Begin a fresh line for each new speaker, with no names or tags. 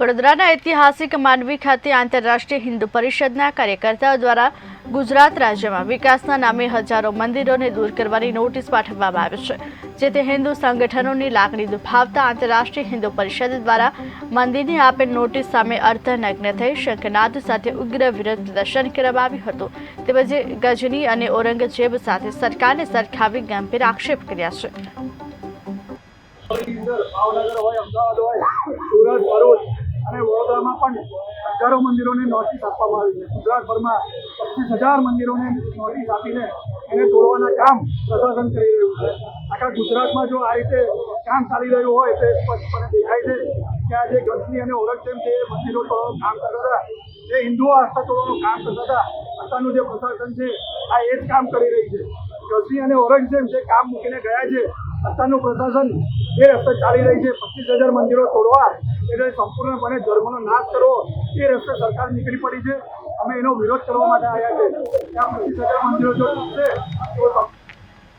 વડોદરાના ઐતિહાસિક માંડવી ખાતે આંતરરાષ્ટ્રીય હિન્દુ પરિષદના કાર્યકર્તાઓ દ્વારા ગુજરાત રાજ્યમાં વિકાસના નામે હજારો મંદિરોને દૂર કરવાની નોટિસ પાઠવવામાં આવી છે, જેથી હિન્દુ સંગઠનોની લાગણી દુભાવતા આંતરરાષ્ટ્રીય હિન્દુ પરિષદ દ્વારા મંદિરની આપેલ નોટિસ સામે અર્ધનગ્ન થઈ શંખનાદ સાથે ઉગ્ર વિરોધ પ્રદર્શન કરવામાં આવ્યું હતું. તેમજ ગજની અને ઔરંગઝેબ સાથે સરકારને સરખાવી ગંભીર આક્ષેપ કર્યા છે.
પણ હજારો મંદિરોને નોટિસ આપવામાં આવી છે. ગુજરાતભરમાં પચીસ હજાર મંદિરોને નોટિસ આપીને એને તોડવાના કામ પ્રશાસન કરી રહ્યું છે. આખા ગુજરાતમાં જો આ રીતે કામ ચાલી રહ્યું હોય તો સ્પષ્ટપણે દેખાય છે કે આ જે ગંદકી અને ઔરંગઝેબ છે એ મંદિરો તોડવાનું કામ કરતા હતા. જે હિન્દુઓ આસ્થા તોડવાનું કામ કરતા હતા. આસ્થાનું જે પ્રશાસન છે, આ એ જ કામ કરી રહી છે. ગજની અને ઔરંગઝેબ જે કામ મૂકીને ગયા છે અત્યારનું પ્રશાસન એ રસ્તે ચાલી રહી છે. પચીસ હજાર મંદિરો તોડવા. એટલે સંપૂર્ણપણે ધર્મનો નાશ કરવો એ રસ્તે સરકાર નીકળી પડી છે. અમે એનો વિરોધ કરવા માટે આવ્યા છે. ત્યાં પચીસ હજાર મંદિરો જો તો